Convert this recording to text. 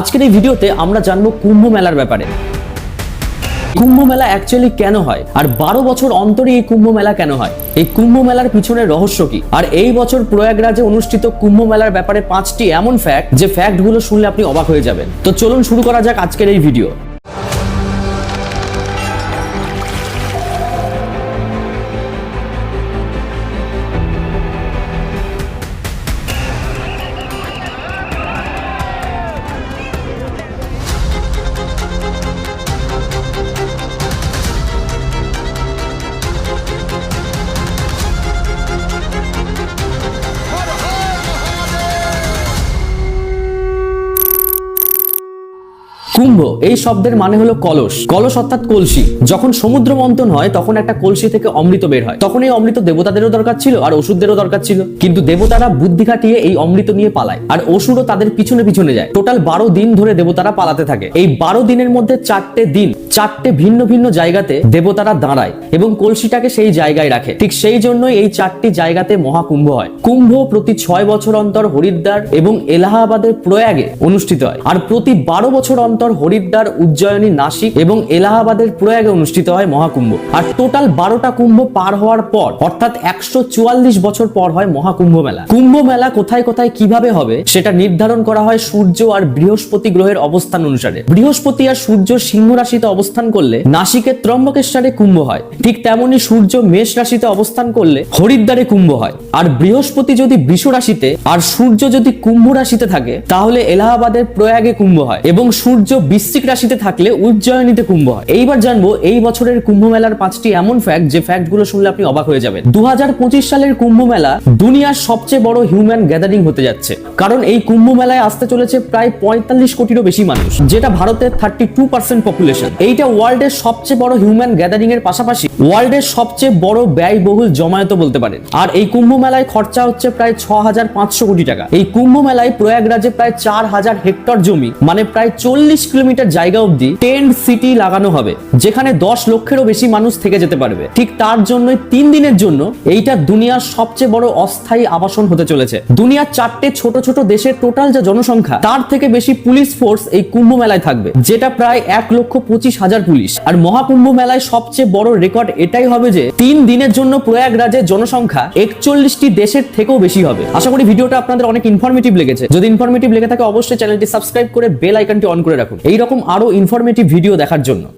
আজকের এই ভিডিওতে আমরা জানব কুম্ভ মেলার ব্যাপারে। কুম্ভ মেলা অ্যাকচুয়ালি কেন হয়? আর বারো বছর অন্তরে এই কুম্ভ মেলা কেন হয়? এই কুম্ভ মেলার পিছনে রহস্য কি? আর এই বছর প্রয়াগরাজে অনুষ্ঠিত কুম্ভ মেলার ব্যাপারে পাঁচটি এমন ফ্যাক্ট যে ফ্যাক্টগুলো শুনলে আপনি অবাক হয়ে যাবেন। তো চলুন শুরু করা যাক আজকের এই ভিডিও কুম্ভ, এই শব্দের মানে হলো কলস। কলস অর্থাৎ কলসি। যখন সমুদ্র মন্থন হয়, তখন একটা কলসি থেকে অমৃত বের হয়। তখন এই অমৃত দেবতাদেরও দরকার ছিল আর অসুরদেরও দরকার ছিল। কিন্তু দেবতারা বুদ্ধি খাটিয়ে এই অমৃত নিয়ে পালায়। আর অসুরও তাদের পিছনে পিছনে যায়। টোটাল বারো দিন ধরে দেবতারা পালাতে থাকে। এই বারো দিনের মধ্যে চারটে দিন, চারটে ভিন্ন ভিন্ন জায়গাতে দেবতারা দাঁড়ায় এবং কলসিটাকে সেই জায়গায় রাখে। ঠিক সেই জন্যই এই চারটি জায়গাতে মহাকুম্ভ হয়। কুম্ভ প্রতি ছয় বছর অন্তর হরিদ্বার এবং এলাহাবাদের প্রয়াগে অনুষ্ঠিত হয়। আর প্রতি বারো বছর অন্তর হরিদ্বার, উজ্জয়িনী, নাসিক এবং এলাহাবাদের প্রয়াগে অনুষ্ঠিত হয় মহাকুম্ভ। আর টোটাল বারোটা কুম্ভ পার হওয়ার পর, অর্থাৎ একশো চুয়াল্লিশ বছর পর হয় মহাকুম্ভ মেলা। কুম্ভ মেলা কোথায় কোথায় কীভাবে হবে, সেটা নির্ধারণ করা হয় সূর্য আর বৃহস্পতি গ্রহের অবস্থান অনুসারে। বৃহস্পতি আর সূর্য সিংহ রাশিতে অবস্থান করলে নাসিকের ত্রম্বকেশ্বরে কুম্ভ হয়। ঠিক তেমনি সূর্য মেষ রাশিতে অবস্থান করলে হরিদ্বারে কুম্ভ হয়। আর বৃহস্পতি যদি বৃষ রাশিতে, আর সূর্য যদি কুম্ভ রাশিতে থাকে, তাহলে এলাহাবাদের প্রয়াগে কুম্ভ হয় এবং সূর্য বৃশ্চিক রাশিতে থাকলে উজ্জয়িনীতে কুম্ভ হয়। এইবার জানব এই বছরের কুম্ভ মেলার পাঁচটি এমন ফ্যাক্ট যে ফ্যাক্টগুলো শুনলে আপনি অবাক হয়ে যাবেন। দু সালের কুম্ভ মেলা দুনিয়ার সবচেয়ে বড় হিউম্যান গ্যাদারিং হতে যাচ্ছে। কারণ এই কুম্ভ মেলায় আসতে চলেছে প্রায় পঁয়তাল্লিশ কোটিরও বেশি মানুষ, যেটা ভারতের থার্টি টু পার্সেন্ট পপুলেশন এইটা ওয়ার্ল্ডের সবচেয়ে বড় হিউম্যান গ্যাদারিং এর পাশাপাশি ওয়ার্ল্ডের সবচেয়ে বড় ব্যয়বহুল জমায়েত বলতে পারেন। আর এই কুম্ভ মেলায় খরচা হচ্ছে প্রায় ছ হাজার পাঁচশো কোটি টাকা। এই কুম্ভ মেলায় প্রয়াগরাজে প্রায় চার হাজার হেক্টর জমি মানে প্রায় চল্লিশ কিলোমিটার জায়গা অবধি টেন্ট সিটি লাগানো হবে, যেখানে দশ লক্ষেরও বেশি মানুষ থেকে যেতে পারবে। ঠিক তার জন্যই তিন দিনের জন্য এইটা দুনিয়ার সবচেয়ে বড় অস্থায়ী আবাসন হতে চলেছে। দুনিয়ার চারটে ছোট ছোট দেশের টোটাল যে জনসংখ্যা, তার থেকে বেশি পুলিশ ফোর্স এই কুম্ভ মেলায় থাকবে, যেটা প্রায় এক লক্ষ পঁচিশ হাজার পুলিশ। আর মহাকুম্ভ মেলায় সবচেয়ে বড় রেকর্ড এটাই হবে যে, তিন দিনের জন্য প্রয়াগরাজের জনসংখ্যা একচল্লিশটি দেশের থেকেও বেশি হবে। আশা করি ভিডিওটা আপনাদের অনেক ইনফরমেটিভ লেগেছে। যদি ইনফরমেটিভ লেগে থাকে, অবশ্যই চ্যানেলটি সাবস্ক্রাইব করে বেল আইকনটি অন করে রাখুন। এইরকম আরও ইনফরমেটিভ ভিডিও দেখার জন্য।